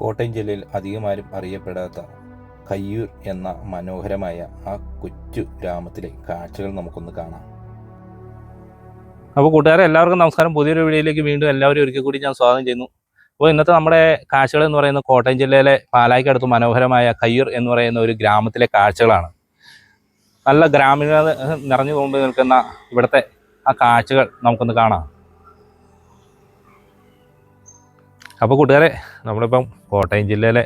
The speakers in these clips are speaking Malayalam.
കോട്ടയം ജില്ലയിൽ അധികമാരും അറിയപ്പെടാത്ത കയ്യൂർ എന്ന മനോഹരമായ ആ കൊച്ചു ഗ്രാമത്തിലെ കാഴ്ചകൾ നമുക്കൊന്ന് കാണാം. അപ്പോൾ കൂട്ടുകാരെ എല്ലാവർക്കും നമസ്കാരം. പുതിയൊരു വീഡിയോയിലേക്ക് വീണ്ടും എല്ലാവരും ഒരിക്കൽ കൂടി ഞാൻ സ്വാഗതം ചെയ്യുന്നു. അപ്പോൾ ഇന്നത്തെ നമ്മുടെ കാഴ്ചകൾ എന്ന് പറയുന്നത് കോട്ടയം ജില്ലയിലെ പാലായ്ക്കടുത്ത് മനോഹരമായ കയ്യൂർ എന്ന് പറയുന്ന ഒരു ഗ്രാമത്തിലെ കാഴ്ചകളാണ്. നല്ല ഗ്രാമീണ നിറഞ്ഞു കൊണ്ട് നിൽക്കുന്ന ഇവിടുത്തെ ആ കാഴ്ചകൾ നമുക്കൊന്ന് കാണാം. അപ്പോൾ കൂട്ടുകാരെ നമ്മളിപ്പം കോട്ടയം ജില്ലയിലെ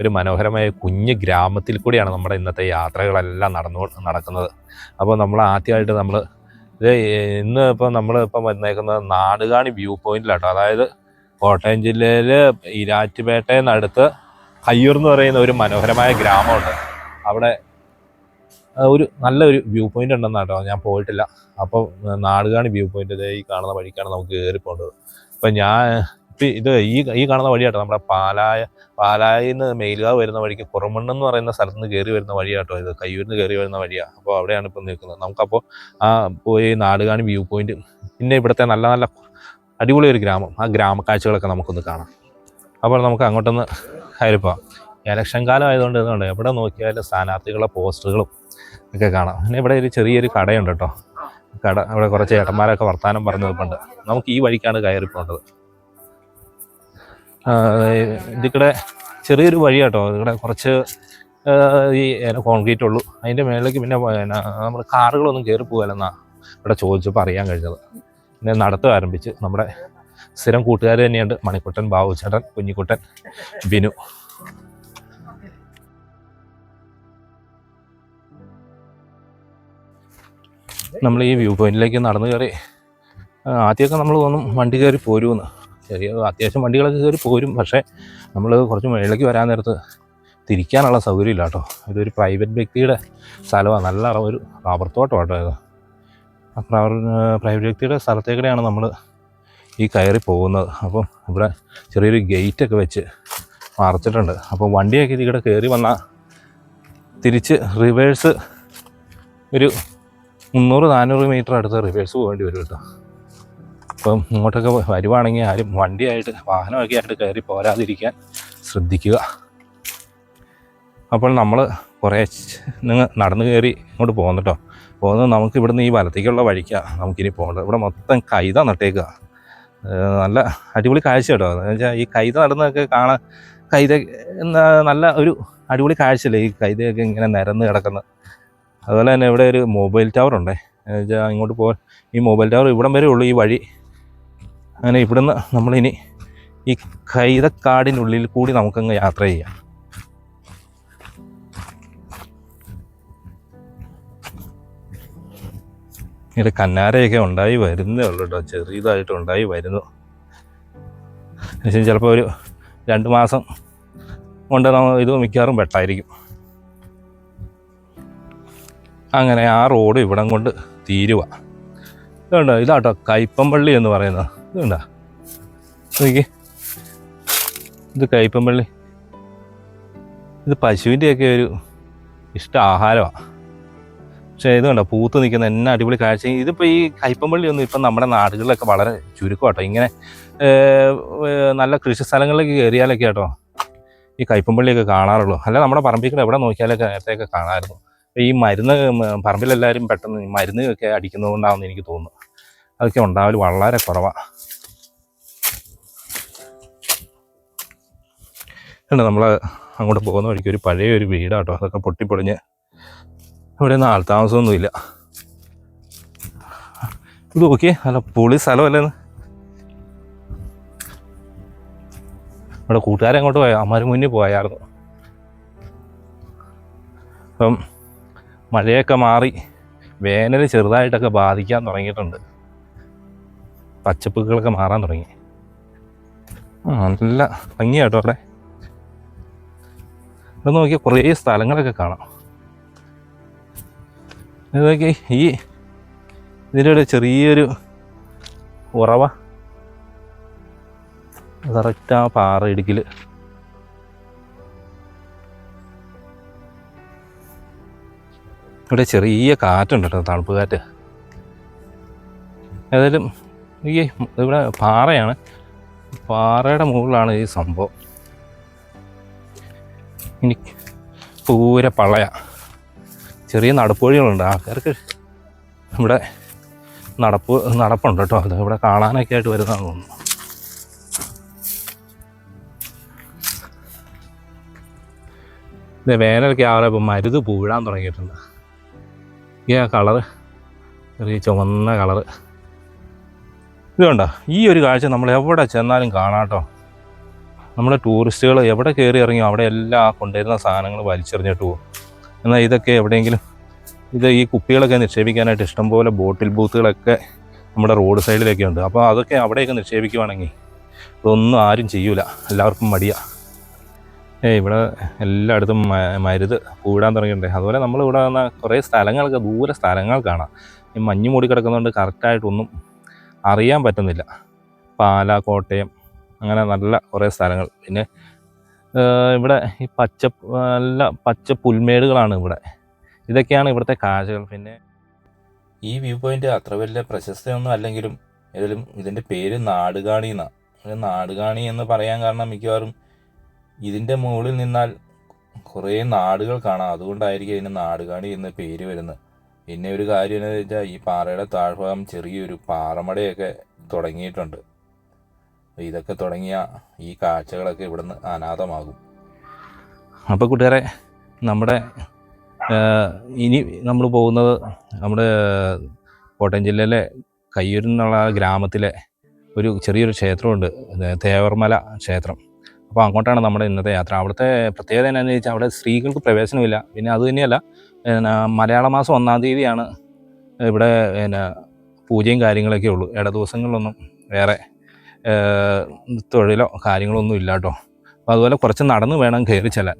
ഒരു മനോഹരമായ കുഞ്ഞ് ഗ്രാമത്തിൽ കൂടിയാണ് നമ്മുടെ ഇന്നത്തെ യാത്രകളെല്ലാം നടന്നു നടക്കുന്നത്. അപ്പോൾ നമ്മൾ ആദ്യമായിട്ട് നമ്മൾ ഇത് ഇന്ന് ഇപ്പം നമ്മൾ ഇപ്പം വന്നേക്കുന്നത് നാടുകാണി വ്യൂ പോയിന്റിലാട്ടോ. അതായത് കോട്ടയം ജില്ലയിൽ ഈരാറ്റുപേട്ടയെന്നടുത്ത് കയ്യൂർ എന്ന് പറയുന്ന ഒരു മനോഹരമായ ഗ്രാമമുണ്ട്. അവിടെ ഒരു നല്ലൊരു വ്യൂ പോയിന്റ് ഉണ്ടെന്നാട്ടോ ഞാൻ പോയിട്ടില്ല. അപ്പോൾ നാടുകാണി വ്യൂ പോയിന്റ് ഈ കാണുന്ന വഴിക്കാണ് നമുക്ക് കയറി പോകേണ്ടത് അപ്പം ഞാൻ ഇപ്പം ഇത് ഈ ഈ കാണുന്ന വഴിയാട്ടോ. നമ്മുടെ പാലായ പാലായിൽ നിന്ന് മേലുകാവ് വരുന്ന വഴിക്ക് കുറമണ്ണ് എന്ന് പറയുന്ന സ്ഥലത്ത് നിന്ന് കയറി വരുന്ന വഴിയാട്ടോ ഇത്. കയ്യൂരിൽ നിന്ന് കയറി വരുന്ന വഴിയാണ് അപ്പോൾ അവിടെയാണ് ഇപ്പം നിൽക്കുന്നത്. നമുക്കപ്പോൾ ആ പോയി നാടുകാണി വ്യൂ പോയിന്റ്. പിന്നെ ഇവിടുത്തെ നല്ല നല്ല അടിപൊളി ഒരു ഗ്രാമം. ആ ഗ്രാമ കാഴ്ചകളൊക്കെ നമുക്കൊന്ന് കാണാം. അപ്പോൾ നമുക്ക് അങ്ങോട്ടൊന്ന് കയറി പോകാം ഇലക്ഷൻ കാലം ആയതുകൊണ്ട് ഇതുകൊണ്ട് എവിടെ നോക്കിയാലും സ്ഥാനാർത്ഥികളുടെ പോസ്റ്ററുകളും ഒക്കെ കാണാം. പിന്നെ ഇവിടെ ഒരു ചെറിയൊരു കടയുണ്ട് കേട്ടോ. കട ഇവിടെ കുറച്ച് ചേട്ടന്മാരൊക്കെ വർത്തമാനം പറഞ്ഞു നിൽപ്പുണ്ട് നമുക്ക് ഈ വഴിക്കാണ് കയറി ഇതിക്കടെ ചെറിയൊരു വഴിയാട്ടോ. ഇവിടെ കുറച്ച് ഈ കോൺക്രീറ്റ് ഉള്ളൂ. അതിന്റെ മേളിലേക്ക് പിന്നെ നമ്മൾ കാറുകളൊന്നും കയറി പോകാലെന്നാണ് ഇവിടെ ചോദിച്ചപ്പോൾ അറിയാൻ കഴിഞ്ഞത്. പിന്നെ നടത്തം ആരംഭിച്ച് നമ്മുടെ സ്ഥിരം കൂട്ടുകാർ തന്നെയുണ്ട്. മണിക്കുട്ടൻ ബാബുചേട്ടൻ കുഞ്ഞിക്കുട്ടൻ ബിനു. നമ്മൾ ഈ വ്യൂ പോയിന്റിലേക്ക് നടന്നു കയറി ആദ്യമൊക്കെ നമ്മൾ തോന്നും വണ്ടി കയറി പോരുമെന്ന് ചെറിയ അത്യാവശ്യം വണ്ടികളൊക്കെ കയറി പോരും. പക്ഷേ നമ്മൾ കുറച്ച് മുകളിലേക്ക് വരാൻ നേരത്ത് തിരിക്കാനുള്ള സൗകര്യം ഇല്ല കേട്ടോ. ഇതൊരു പ്രൈവറ്റ് വ്യക്തിയുടെ സ്ഥലമാണ് നല്ല ഒരു റബ്ബർ തോട്ടം കേട്ടോ ഇത്. പ്രൈവറ്റ് വ്യക്തിയുടെ സ്ഥലത്തേക്കൂടെയാണ് നമ്മൾ ഈ കയറി പോകുന്നത്. അപ്പം ഇവിടെ ചെറിയൊരു ഗേറ്റൊക്കെ വെച്ച് മറച്ചിട്ടുണ്ട്. അപ്പോൾ വണ്ടിയൊക്കെ ഇതിവിടെ കയറി വന്നാൽ തിരിച്ച് റിവേഴ്സ് ഒരു മുന്നൂറ് നാനൂറ് മീറ്റർ അടുത്ത് റിവേഴ്സ് പോകേണ്ടി വരും കേട്ടോ. അപ്പം ഇങ്ങോട്ടൊക്കെ വരുവാണെങ്കിൽ ആരും വണ്ടിയായിട്ട് വാഹനമൊക്കെ ആയിട്ട് കയറി പോരാതിരിക്കാൻ ശ്രദ്ധിക്കുക. അപ്പോൾ നമ്മൾ കുറേ നിങ്ങൾ നടന്നു കയറി ഇങ്ങോട്ട് പോകുന്നു കേട്ടോ പോകുന്നത് നമുക്ക് ഇവിടുന്ന് ഈ വലത്തേക്കുള്ള വഴിക്കാണ് നമുക്കിനി പോകേണ്ടത്. ഇവിടെ മൊത്തം കൈത നട്ടേക്കുക നല്ല അടിപൊളി കാഴ്ച കേട്ടോ എന്ന് വെച്ചാൽ ഈ കൈത നടന്നൊക്കെ കാണാൻ കൈത നല്ല ഒരു അടിപൊളി കാഴ്ചയല്ലേ ഈ കൈതയൊക്കെ ഇങ്ങനെ നിരന്ന് കിടക്കുന്നത് അതുപോലെ തന്നെ ഇവിടെ ഒരു മൊബൈൽ ടവർ ഉണ്ടേ വെച്ചാൽ ഇങ്ങോട്ട് പോകാൻ ഈ മൊബൈൽ ടവർ ഇവിടം വരെ ഉള്ളൂ ഈ വഴി. അങ്ങനെ ഇവിടുന്ന് നമ്മളിനി ഈ കൈതക്കാടിനുള്ളിൽ കൂടി നമുക്കങ്ങ് യാത്ര ചെയ്യാം. ഇവിടെ കന്നാരയൊക്കെ ഉണ്ടായി വരുന്നേ ഉള്ളൂ കേട്ടോ. ചെറിയതായിട്ട് ഉണ്ടായി വരുന്നു. ചിലപ്പോൾ ഒരു രണ്ട് മാസം കൊണ്ട് ഇത് മിക്കവാറും വെട്ടായിരിക്കും. അങ്ങനെ ആ റോഡ് ഇവിടം കൊണ്ട് തീരുക ഇതാട്ടോ ഇതാട്ടോ പള്ളി എന്ന് പറയുന്നത്. ഇതുണ്ടോ? നോക്കി ഇത് കയ്പമ്പള്ളി ഇത് പശുവിന്റെയൊക്കെ ഒരു ഇഷ്ട ആഹാരമാണ് പക്ഷേ ഇത് കണ്ടോ പൂത്ത് നിൽക്കുന്ന എന്നാ അടിപൊളി കാഴ്ച. ഇതിപ്പോൾ ഈ കയ്പമ്പള്ളി ഒന്നും ഇപ്പം നമ്മുടെ നാടുകളിലൊക്കെ വളരെ ചുരുക്കം കേട്ടോ. ഇങ്ങനെ നല്ല കൃഷി സ്ഥലങ്ങളിലേക്ക് കയറിയാലൊക്കെ കേട്ടോ ഈ കയ്പമ്പള്ളിയൊക്കെ കാണാറുള്ളൂ. അല്ല നമ്മുടെ പറമ്പിൽ എവിടെ നോക്കിയാലൊക്കെ നേരത്തെയൊക്കെ കാണാമായിരുന്നു. ഈ മരുന്ന് പറമ്പിലെല്ലാവരും പെട്ടെന്ന് മരുന്നൊക്കെ അടിക്കുന്നതുകൊണ്ടാണെന്ന് എനിക്ക് തോന്നുന്നു. അതൊക്കെ ഉണ്ടാവൽ വളരെ കുറവാണ് ഉണ്ട് നമ്മൾ അങ്ങോട്ട് പോകുന്ന വഴിക്ക് ഒരു പഴയ ഒരു വീടാട്ടോ. അതൊക്കെ പൊട്ടിപ്പൊളിഞ്ഞ് ഇവിടെ ഒന്നും ആൾത്താമസമൊന്നുമില്ല. ഇത് നോക്കിയേ നല്ല പൊളി സ്ഥലമല്ലെന്ന് ഇവിടെ കൂട്ടുകാരെ അങ്ങോട്ട് പോയ അമ്മാർ മുന്നിൽ പോയായിരുന്നു. അപ്പം മഴയൊക്കെ മാറി വേനൽ ചെറുതായിട്ടൊക്കെ ബാധിക്കാൻ തുടങ്ങിയിട്ടുണ്ട്. പച്ചപ്പുകളൊക്കെ മാറാൻ തുടങ്ങി. നല്ല ഭംഗിയാട്ടോ അവിടെ. ഇവിടെ നോക്കിയാൽ കുറേ സ്ഥലങ്ങളൊക്കെ കാണാം. നോക്കി ഈ ഇതിന്റെ ഒരു ചെറിയൊരു ഉറവ. കറക്റ്റ് ആ പാറ ഇടുക്കിൽ ഇവിടെ ചെറിയ കാറ്റുണ്ട് കേട്ടോ തണുപ്പ് കാറ്റ്. ഏതായാലും ഈ ഇവിടെ പാറയാണ്. പാറയുടെ മുകളിലാണ് ഈ സംഭവം. ഇനി പൂര പള്ളയ ചെറിയ നടപ്പുവഴികളുണ്ട്. ആൾക്കാർക്ക് ഇവിടെ നടപ്പ് നടപ്പുണ്ട് കേട്ടോ. അത് ഇവിടെ കാണാനൊക്കെ ആയിട്ട് വരുന്നതാണ് തോന്നുന്നു. ഇത് വേനലൊക്കെ ആവറെ ഇപ്പം മരുത് പൂഴാൻ തുടങ്ങിയിട്ടുണ്ട്. ഈ ആ കളറ് ചെറിയ ചുവന്ന കളറ്. ഇതുകൊണ്ടോ കണ്ടോ? ഈ ഒരു കാഴ്ച നമ്മൾ എവിടെ ചെന്നാലും കാണാട്ടോ നമ്മുടെ ടൂറിസ്റ്റുകൾ എവിടെ കയറി ഇറങ്ങിയോ അവിടെ എല്ലാം കൊണ്ടുവരുന്ന സാധനങ്ങൾ വലിച്ചെറിഞ്ഞിട്ട് പോകും. എന്നാൽ ഇതൊക്കെ എവിടെയെങ്കിലും ഇത് ഈ കുപ്പികളൊക്കെ നിക്ഷേപിക്കാനായിട്ട് ഇഷ്ടംപോലെ ബോട്ടിൽ ബൂത്തുകളൊക്കെ നമ്മുടെ റോഡ് സൈഡിലൊക്കെ ഉണ്ട്. അപ്പോൾ അതൊക്കെ അവിടെയൊക്കെ നിക്ഷേപിക്കുവാണെങ്കിൽ ഇതൊന്നും ആരും ചെയ്യൂല. എല്ലാവർക്കും മടിയാ. ഏ ഇവിടെ എല്ലായിടത്തും മരുത് പൂവിടാൻ തുടങ്ങിയിട്ടുണ്ട്. അതുപോലെ നമ്മൾ ഇവിടെ വന്ന കുറേ സ്ഥലങ്ങളൊക്കെ ദൂരെ സ്ഥലങ്ങൾ കാണാം. ഈ മഞ്ഞ് മൂടി കിടക്കുന്നതുകൊണ്ട് കറക്റ്റായിട്ടൊന്നും അറിയാൻ പറ്റുന്നില്ല. പാലാ കോട്ടയം അങ്ങനെ നല്ല കുറേ സ്ഥലങ്ങൾ. പിന്നെ ഇവിടെ ഈ പച്ച നല്ല പച്ച പുൽമേടുകളാണ് ഇവിടെ. ഇതൊക്കെയാണ് ഇവിടുത്തെ കാഴ്ചകൾ. പിന്നെ ഈ വ്യൂ പോയിന്റ് അത്ര വലിയ പ്രശസ്തയൊന്നും അല്ലെങ്കിലും ഏതായാലും ഇതിന്റെ പേര് നാടുകാണി എന്നാണ് നാടുകാണി എന്ന് പറയാൻ കാരണം മിക്കവാറും ഇതിന്റെ മുകളിൽ നിന്നാൽ കുറേ നാടുകൾ കാണാം. അതുകൊണ്ടായിരിക്കും ഇതിന് നാടുകാണി എന്ന പേര് വരുന്നത്. പിന്നെ ഒരു കാര്യം എന്താണെന്ന് വെച്ചാൽ ഈ പാറയുടെ താഴ്ഭാഗം ചെറിയൊരു പാറമടയൊക്കെ തുടങ്ങിയിട്ടുണ്ട്. ഇതൊക്കെ തുടങ്ങിയ ഈ കാഴ്ചകളൊക്കെ ഇവിടുന്ന് അനാഥമാകും. അപ്പോൾ കൂട്ടുകാരെ നമ്മുടെ ഇനി നമ്മൾ പോകുന്നത് നമ്മുടെ കോട്ടയം ജില്ലയിലെ കയ്യൂരിൽ നിന്നുള്ള ഗ്രാമത്തിലെ ഒരു ചെറിയൊരു ക്ഷേത്രമുണ്ട് തേവർമല ക്ഷേത്രം. അപ്പോൾ അങ്ങോട്ടാണ് നമ്മുടെ ഇന്നത്തെ യാത്ര. അവിടുത്തെ പ്രത്യേകത എന്നാന്ന് ചോദിച്ചാൽ അവിടെ സ്ത്രീകൾക്ക് പ്രവേശനമില്ല. പിന്നെ അത് തന്നെയല്ല പിന്നെ മലയാള മാസം ഒന്നാം തീയതിയാണ് ഇവിടെ പിന്നെ പൂജയും കാര്യങ്ങളൊക്കെ ഉള്ളൂ. ഇട ദിവസങ്ങളിലൊന്നും വേറെ തൊഴിലോ കാര്യങ്ങളോ ഒന്നും ഇല്ല കേട്ടോ അപ്പോൾ അതുപോലെ കുറച്ച് നടന്ന് വേണം കയറി ചെല്ലാൻ.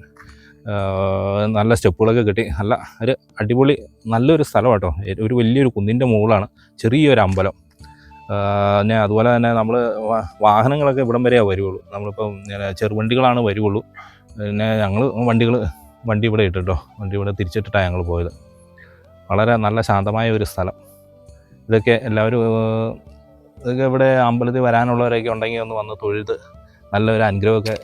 നല്ല സ്റ്റെപ്പുകളൊക്കെ കിട്ടി. നല്ല ഒരു അടിപൊളി നല്ലൊരു സ്ഥലം കേട്ടോ ഒരു വലിയൊരു കുന്നിന്റെ മുകളാണ് ചെറിയൊരു അമ്പലം. പിന്നെ അതുപോലെ തന്നെ നമ്മൾ വാഹനങ്ങളൊക്കെ ഇവിടം വരെയേ വരുള്ളൂ. നമ്മളിപ്പം ചെറുവണ്ടികളാണ് വരുള്ളൂ. പിന്നെ ഞങ്ങൾ വണ്ടികൾ വണ്ടി ഇവിടെ ഇട്ടിട്ടോ. വണ്ടി ഇവിടെ തിരിച്ചിട്ടിട്ടാണ് ഞങ്ങൾ പോയത്. വളരെ നല്ല ശാന്തമായ ഒരു സ്ഥലം. ഇതൊക്കെ എല്ലാവരും ഇതൊക്കെ ഇവിടെ അമ്പലത്തിൽ വരാനുള്ളവരൊക്കെ ഉണ്ടെങ്കിൽ ഒന്ന് വന്ന് തൊഴുത് നല്ലൊരു അനുഗ്രഹമൊക്കെ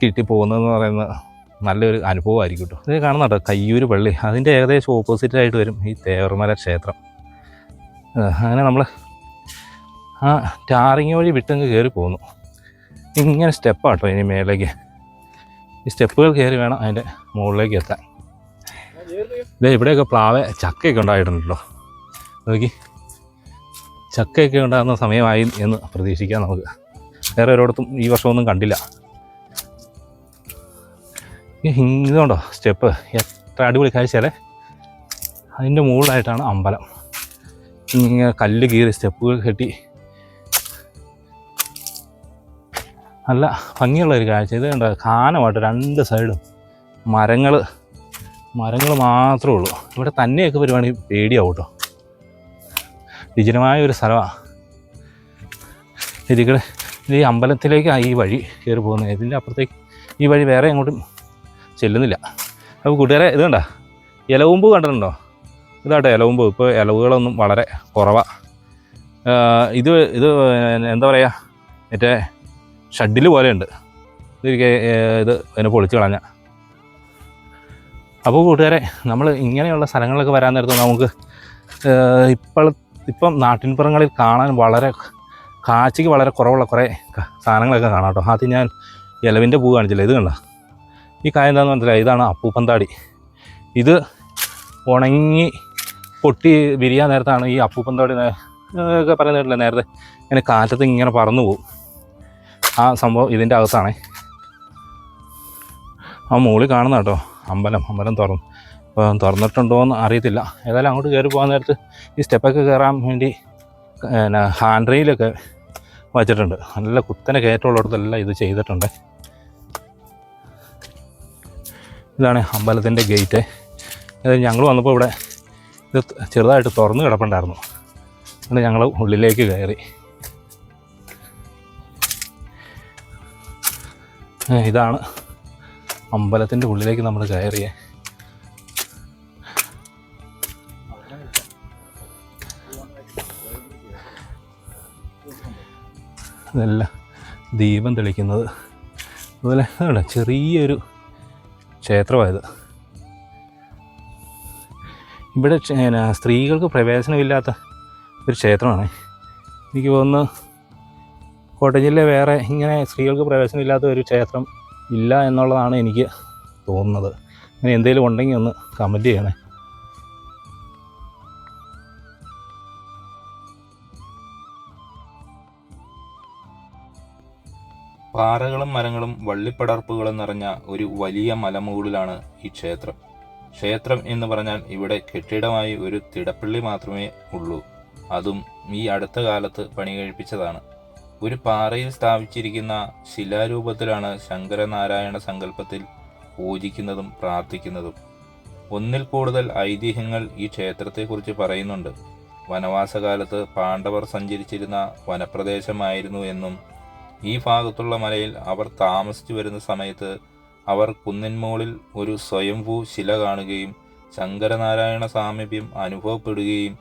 കിട്ടി പോകുന്നതെന്ന് പറയുന്ന നല്ലൊരു അനുഭവമായിരിക്കും കേട്ടോ. ഇത് കാണുന്ന കേട്ടോ കയ്യൂര് പള്ളി. അതിന്റെ ഏകദേശം ഓപ്പോസിറ്റ് ആയിട്ട് വരും ഈ തേവർമല ക്ഷേത്രം. അങ്ങനെ നമ്മൾ ആ ടാറിങ് വഴി വിട്ടങ്ങ് കയറി പോകുന്നു ഇങ്ങനെ സ്റ്റെപ്പാട്ടോ ഇനി മേലേക്ക്. ഈ സ്റ്റെപ്പുകൾ കയറി വേണം അതിന്റെ മുകളിലേക്ക് എത്താൻ. ഇതേ ഇവിടെയൊക്കെ പ്ലാവ് ചക്കയൊക്കെ ഉണ്ടായിട്ടുണ്ടല്ലോ നോക്കി. ചക്കയൊക്കെ ഉണ്ടാകുന്ന സമയമായി എന്ന് പ്രതീക്ഷിക്കാം നമുക്ക്. വേറെ ഒരിടത്തും ഈ വർഷമൊന്നും കണ്ടില്ല. ഇതുകൊണ്ടോ സ്റ്റെപ്പ്. എത്ര അടിപൊളി കാഴ്ചയല്ലേ? അതിന്റെ മുകളിലായിട്ടാണ് അമ്പലം. ഇങ്ങനെ കല്ല് കീറി സ്റ്റെപ്പുകൾ കെട്ടി. നല്ല ഭംഗിയുള്ള ഒരു കാഴ്ച. ഇത് കണ്ടോ? കാനമായിട്ട് രണ്ട് സൈഡും മരങ്ങൾ മരങ്ങൾ മാത്രമേ ഉള്ളൂ. ഇവിടെ തന്നെയൊക്കെ വരുവാണെങ്കിൽ പേടിയാവും കേട്ടോ. വിജനമായ ഒരു സ്ഥലമാണ് ഇതികൾ ഇത് ഈ അമ്പലത്തിലേക്കാണ് ഈ വഴി കയറി പോകുന്നത് ഇതിന്റെ അപ്പുറത്തേക്ക് ഈ വഴി വേറെ എങ്ങോട്ടും ചെല്ലുന്നില്ല. അപ്പോൾ കൂട്ടുകാരെ ഇത് കണ്ട? ഇലവുമ്പ് കണ്ടിട്ടുണ്ടോ? ഇതാട്ടെ ഇലവുമ്പ് ഇപ്പോൾ ഇലവുകളൊന്നും വളരെ കുറവാണ് ഇത് ഇത് എന്താ പറയുക മറ്റേ ഷഡിൽ പോലെയുണ്ട്. ഇതൊരിക്കെ ഇത് അതിനെ പൊളിച്ച് കളഞ്ഞ. അപ്പോൾ കൂട്ടുകാരെ നമ്മൾ ഇങ്ങനെയുള്ള സ്ഥലങ്ങളിലൊക്കെ വരാൻ നേരത്ത് നമുക്ക് ഇപ്പോൾ ഇപ്പം നാട്ടിൻപുറങ്ങളിൽ കാണാൻ വളരെ കാഴ്ചയ്ക്ക് വളരെ കുറവുള്ള കുറേ സാധനങ്ങളൊക്കെ കാണാം കേട്ടോ. ആദ്യം ഞാൻ ഇലവിന്റെ പൂ കാണിച്ചില്ല? ഇത് കണ്ട? ഈ കായ എന്താണെന്ന് മനസ്സിലായി? ഇതാണ് അപ്പൂപ്പന്താടി. ഇത് ഉണങ്ങി പൊട്ടി വിരിയാൻ നേരത്താണ് ഈ അപ്പൂപ്പന്താടി ഒക്കെ പറയുന്നില്ല നേരത്തെ ഇങ്ങനെ കാറ്റത്ത് ഇങ്ങനെ പറന്നു പോകും ആ സംഭവം ഇതിന്റെ അകത്താണേ. ആ മുകളിൽ കാണുന്ന കേട്ടോ. അമ്പലം അമ്പലം തുറന്നു. ഇപ്പം തുറന്നിട്ടുണ്ടോ എന്ന് അറിയത്തില്ല. ഏതായാലും അങ്ങോട്ട് കയറി പോകാൻ നേരത്ത് ഈ സ്റ്റെപ്പൊക്കെ കയറാൻ വേണ്ടി പിന്നെ ഹാൻഡ് റെയിലൊക്കെ വച്ചിട്ടുണ്ട്. നല്ല കുത്തനെ കയറ്റമുള്ളിടത്തെല്ലാം ഇത് ചെയ്തിട്ടുണ്ട്. ഇതാണ് അമ്പലത്തിന്റെ ഗേറ്റ്. ഇത് ഞങ്ങൾ വന്നപ്പോൾ ഇവിടെ ഇത് ചെറുതായിട്ട് തുറന്ന് കിടപ്പുണ്ടായിരുന്നു. അങ്ങനെ ഞങ്ങൾ ഉള്ളിലേക്ക് കയറി. ഇതാണ് അമ്പലത്തിന്റെ ഉള്ളിലേക്ക് നമ്മൾ കയറിയേ. ഇതെല്ലാം ദീപം തെളിക്കുന്നത്. അതുപോലെ അതാണ് ചെറിയൊരു ക്ഷേത്രമായത്. ഇവിടെ സ്ത്രീകൾക്ക് പ്രവേശനമില്ലാത്ത ഒരു ക്ഷേത്രമാണ്. എനിക്ക് തോന്നുന്നു കോട്ടയം ജില്ലയിൽ വേറെ ഇങ്ങനെ സ്ത്രീകൾക്ക് പ്രവേശനമില്ലാത്ത ഒരു ക്ഷേത്രം ഇല്ല എന്നുള്ളതാണ് എനിക്ക് തോന്നുന്നത്. അങ്ങനെ എന്തെങ്കിലും ഉണ്ടെങ്കിൽ ഒന്ന് കമന്റ് ചെയ്യണേ. പാറകളും മരങ്ങളും വള്ളിപ്പടർപ്പുകളും നിറഞ്ഞ ഒരു വലിയ മലമുകളിലാണ് ഈ ക്ഷേത്രം. ക്ഷേത്രം എന്ന് പറഞ്ഞാൽ ഇവിടെ കെട്ടിടമായി ഒരു തിടപ്പള്ളി മാത്രമേ ഉള്ളൂ. അതും ഈ അടുത്ത കാലത്ത് പണി കഴിപ്പിച്ചതാണ്. ഒരു പാറയിൽ സ്ഥാപിച്ചിരിക്കുന്ന ശിലാരൂപത്തിലാണ് ശങ്കരനാരായണ സങ്കല്പത്തിൽ പൂജിക്കുന്നതും പ്രാർത്ഥിക്കുന്നതും. ഒന്നിൽ കൂടുതൽ ഐതിഹ്യങ്ങൾ ഈ ക്ഷേത്രത്തെക്കുറിച്ച് പറയുന്നുണ്ട്. വനവാസകാലത്ത് പാണ്ഡവർ സഞ്ചരിച്ചിരുന്ന വനപ്രദേശമായിരുന്നു എന്നും ഈ ഭാഗത്തുള്ള മലയിൽ അവർ താമസിച്ചു വരുന്ന സമയത്ത് അവർ കുന്നിന്മുകളിൽ ഒരു സ്വയംഭൂ ശില കാണുകയും ശങ്കരനാരായണ സാമീപ്യം അനുഭവപ്പെടുകയും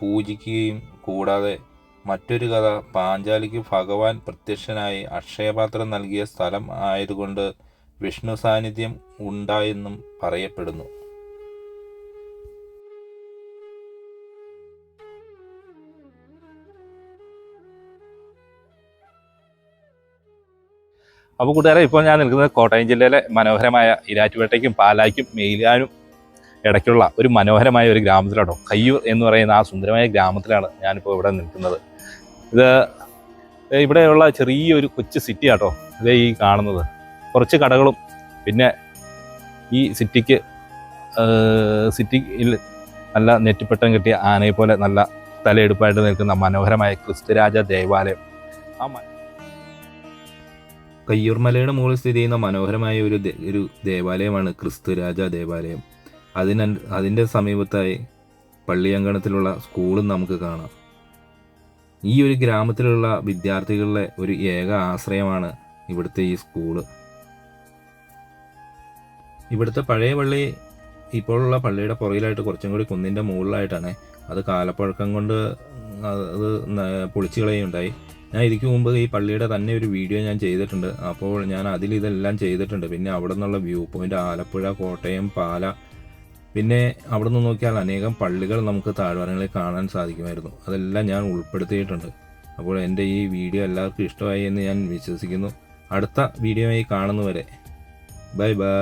പൂജിക്കുകയും കൂടാതെ മറ്റൊരു കഥ പാഞ്ചാലിക്ക് ഭഗവാൻ പ്രത്യക്ഷനായി അക്ഷയപാത്രം നൽകിയ സ്ഥലം ആയതുകൊണ്ട് വിഷ്ണു സാന്നിധ്യം ഉണ്ടായെന്നും പറയപ്പെടുന്നു. അപ്പോൾ കൂട്ടുകാരെ ഇപ്പോൾ ഞാൻ നിൽക്കുന്നത് കോട്ടയം ജില്ലയിലെ മനോഹരമായ ഇരാറ്റുപേട്ടയ്ക്കും പാലായ്ക്കും മെയിലാനും ഇടയ്ക്കുള്ള ഒരു മനോഹരമായ ഒരു ഗ്രാമത്തിലാട്ടോ. കയ്യൂർ എന്ന് പറയുന്ന ആ സുന്ദരമായ ഗ്രാമത്തിലാണ് ഞാനിപ്പോൾ ഇവിടെ നിൽക്കുന്നത്. ഇത് ഇവിടെയുള്ള ചെറിയൊരു കൊച്ചു സിറ്റി ആട്ടോ ഇതേ ഈ കാണുന്നത്. കുറച്ച് കടകളും പിന്നെ ഈ സിറ്റിക്ക് സിറ്റിയിൽ നല്ല നെറ്റിപ്പട്ടം കിട്ടിയ ആനയെപ്പോലെ പോലെ നല്ല തലയെടുപ്പായിട്ട് നിൽക്കുന്ന മനോഹരമായ ക്രിസ്തുരാജ ദേവാലയം. ആ മ- കയ്യൂർമലയുടെ മുകളിൽ സ്ഥിതി ചെയ്യുന്ന മനോഹരമായ ഒരു ഒരു ദേവാലയമാണ് ക്രിസ്തു രാജ ദേവാലയം. അതിന അതിന്റെ സമീപത്തായി പള്ളിയങ്കണത്തിലുള്ള സ്കൂളും നമുക്ക് കാണാം. ഈ ഒരു ഗ്രാമത്തിലുള്ള വിദ്യാർത്ഥികളുടെ ഒരു ഏക ആശ്രയമാണ് ഇവിടുത്തെ ഈ സ്കൂൾ. ഇവിടുത്തെ പഴയ പള്ളി ഇപ്പോഴുള്ള പള്ളിയുടെ പുറകിലായിട്ട് കുറച്ചും കൂടി കുന്നിന്റെ മുകളിലായിട്ടാണ്. അത് കാലപ്പഴക്കം കൊണ്ട് അത് പൊളിച്ചു കളയുണ്ടായി ഞാൻ ഇതിക്ക് മുമ്പ് ഈ പള്ളിയുടെ തന്നെ ഒരു വീഡിയോ ഞാൻ ചെയ്തിട്ടുണ്ട്. അപ്പോൾ ഞാൻ അതിൽ ഇതെല്ലാം ചെയ്തിട്ടുണ്ട്. പിന്നെ അവിടെ നിന്നുള്ള വ്യൂ പോയിന്റ് ആലപ്പുഴ കോട്ടയം പാല. പിന്നെ അവിടെ നിന്ന് നോക്കിയാൽ അനേകം പള്ളികൾ നമുക്ക് താഴ്വാരങ്ങളിൽ കാണാൻ സാധിക്കുമായിരുന്നു. അതെല്ലാം ഞാൻ ഉൾപ്പെടുത്തിയിട്ടുണ്ട്. അപ്പോൾ എന്റെ ഈ വീഡിയോ എല്ലാവർക്കും ഇഷ്ടമായി എന്ന് ഞാൻ വിശ്വസിക്കുന്നു. അടുത്ത വീഡിയോയായി കാണുന്നവരെ ബൈ ബൈ.